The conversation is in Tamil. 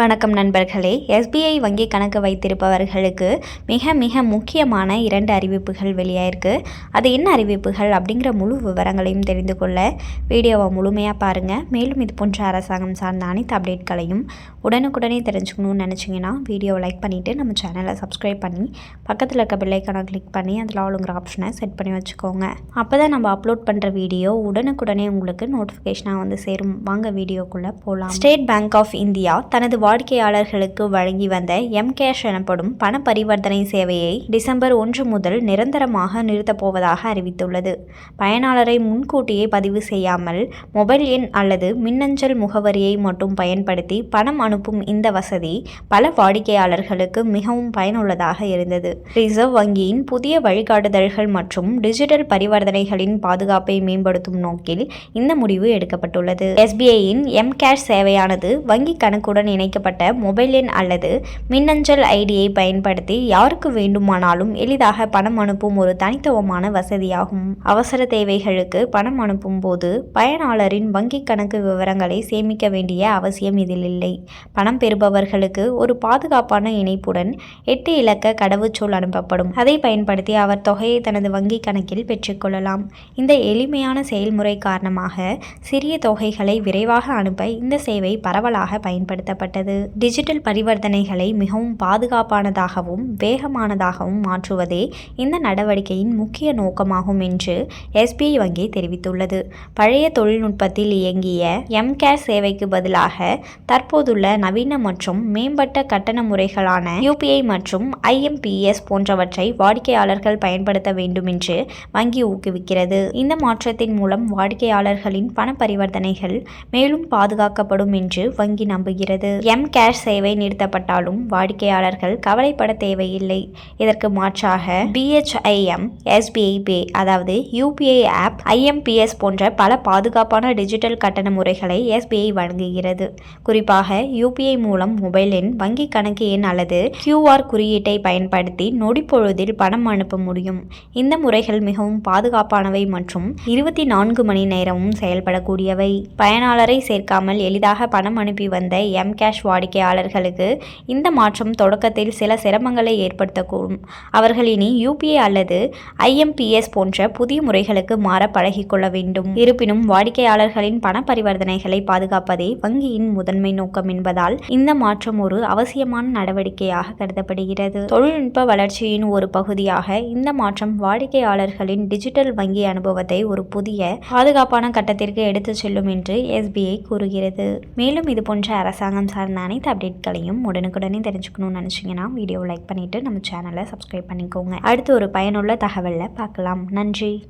வணக்கம் நண்பர்களே. எஸ்பிஐ வங்கி கணக்கு வைத்திருப்பவர்களுக்கு மிக மிக முக்கியமான இரண்டு அறிவிப்புகள் வெளியாயிருக்கு. அது என்ன அறிவிப்புகள் அப்படிங்கிற முழு விவரங்களையும் தெரிந்து கொள்ள வீடியோவை முழுமையாக பாருங்கள் மேலும் இது போன்ற அரசாங்கம் சார்ந்த அனைத்து அப்டேட்களையும் உடனுக்குடனே தெரிஞ்சுக்கணும்னு நினச்சிங்கன்னா வீடியோவை லைக் பண்ணிவிட்டு நம்ம சேனலை சப்ஸ்கிரைப் பண்ணி பக்கத்தில் இருக்க பில்லைக்கான கிளிக் பண்ணி அதில் ஆளுங்கிற ஆப்ஷனை செட் பண்ணி வச்சுக்கோங்க. அப்போ தான் நம்ம அப்லோட் பண்ணுற வீடியோ உடனுக்குடனே உங்களுக்கு நோட்டிஃபிகேஷனாக வந்து சேரும். வாங்க வீடியோக்குள்ளே போகலாம் ஸ்டேட் பேங்க் ஆஃப் இந்தியா தனது வாடிக்கையாளர்களுக்கு வழங்கி வந்த எம் கேஷ் எனப்படும் பண பரிவர்த்தனை சேவையை டிசம்பர் ஒன்று முதல் நிரந்தரமாக நிறுத்தப்போவதாக அறிவித்துள்ளது. பயனாளரை முன்கூட்டியே பதிவு செய்யாமல் மொபைல் எண் அல்லது மின்னஞ்சல் முகவரியை மட்டும் பயன்படுத்தி பணம் அனுப்பும் இந்த வசதி பல வாடிக்கையாளர்களுக்கு மிகவும் பயனுள்ளதாக இருந்தது. ரிசர்வ் வங்கியின் புதிய வழிகாட்டுதல்கள் மற்றும் டிஜிட்டல் பரிவர்த்தனைகளின் பாதுகாப்பை மேம்படுத்தும் நோக்கில் இந்த முடிவு எடுக்கப்பட்டுள்ளது. எஸ்பிஐயின் எம் கேஷ் சேவையானது வங்கி கணக்குடன் இணைக்கப்பட்ட மொபைல் எண் அல்லது மின்னஞ்சல் ஐடியை பயன்படுத்தி யாருக்கு வேண்டுமானாலும் எளிதாக பணம் அனுப்பும் ஒரு தனித்துவமான வசதியாகும். அவசர தேவைகளுக்கு பணம் அனுப்பும் போது பயனாளரின் வங்கிக் கணக்கு விவரங்களை சேமிக்க வேண்டிய அவசியம் இதில் இல்லை. பணம் பெறுபவர்களுக்கு ஒரு பாதுகாப்பான இணைப்புடன் எட்டு இலக்க கடவுச்சொல் அனுப்பப்படும். அதை பயன்படுத்தி அவர் தொகையை தனது வங்கிக் கணக்கில் பெற்றுக்கொள்ளலாம் இந்த எளிமையான செயல்முறை காரணமாக சிறிய தொகைகளை விரைவாக அனுப்ப இந்த சேவை பரவலாக பயன்படுத்தப்பட்டது. டிஜிட்டல் பரிவர்த்தனைகளை மிகவும் பாதுகாப்பானதாகவும் வேகமானதாகவும் மாற்றுவதே இந்த நடவடிக்கையின் முக்கிய நோக்கமாகும் என்று எஸ்பிஐ வங்கி தெரிவித்துள்ளது. பழைய தொழில்நுட்பத்தில் இயங்கிய எம்கேர் சேவைக்கு பதிலாக தற்போதுள்ள நவீன மற்றும் மேம்பட்ட கட்டண முறைகளான யூபிஐ மற்றும் ஐஎம்பிஎஸ் போன்றவற்றை வாடிக்கையாளர்கள் பயன்படுத்த வேண்டும் என்று வங்கி ஊக்குவிக்கிறது. இந்த மாற்றத்தின் மூலம் வாடிக்கையாளர்களின் பண பரிவர்த்தனைகள் மேலும் பாதுகாக்கப்படும் என்று வங்கி நம்புகிறது. எம் கேஷ் சேவை நிறுத்தப்பட்டாலும் வாடிக்கையாளர்கள் கவலைப்பட தேவையில்லை. இதற்கு மாற்றாக பிஹெச்ஐஎம் எஸ்பிஐ பே அதாவது யூபிஐ ஆப் ஐஎம்பிஎஸ் போன்ற பல பாதுகாப்பான டிஜிட்டல் கட்டண முறைகளை எஸ்பிஐ வழங்குகிறது. குறிப்பாக யூபிஐ மூலம் மொபைலின் வங்கி கணக்கு எண் அல்லது கியூஆர் குறியீட்டை பயன்படுத்தி நொடிப்பொழுதில் பணம் அனுப்ப முடியும். இந்த முறைகள் மிகவும் பாதுகாப்பானவை மற்றும் இருபத்தி நான்கு மணி நேரமும் செயல்படக்கூடியவை. பயனாளரை சேர்க்காமல் எளிதாக பணம் அனுப்பி வந்த எம் கேஷ் வாடிக்கையாளர்களுக்கு இந்த மாற்றம் தொடக்கத்தில் சில சிரமங்களை ஏற்படுத்தக்கூடும். அவர்கள் இனி யூபிஐ அல்லது ஐஎம்பிஎஸ் போன்ற புதிய முறைகளுக்கு மாற பழகிக்கொள்ள வேண்டும். இருப்பினும் வாடிக்கையாளர்களின் பண பரிவர்த்தனைகளை பாதுகாப்பதே வங்கியின் முதன்மை நோக்கம் என்பதால் இந்த மாற்றம் ஒரு அவசியமான நடவடிக்கையாக கருதப்படுகிறது. தொழில்நுட்ப வளர்ச்சியின் ஒரு பகுதியாக இந்த மாற்றம் வாடிக்கையாளர்களின் டிஜிட்டல் வங்கி அனுபவத்தை ஒரு புதிய பாதுகாப்பான கட்டத்திற்கு எடுத்துச் செல்லும் என்று எஸ்பிஐ கூறுகிறது. மேலும் இது போன்ற அரசாங்கம் சார்ந்த அனைத்து அப்டேட்களையும் உடனுக்குடனே தெரிஞ்சுக்கணும்னு நினச்சிங்கன்னா வீடியோ லைக் பண்ணிவிட்டு நம்ம சேனலை சப்ஸ்கிரைப் பண்ணிக்கோங்க. அடுத்து ஒரு பயனுள்ள தகவலில் பார்க்கலாம். நன்றி.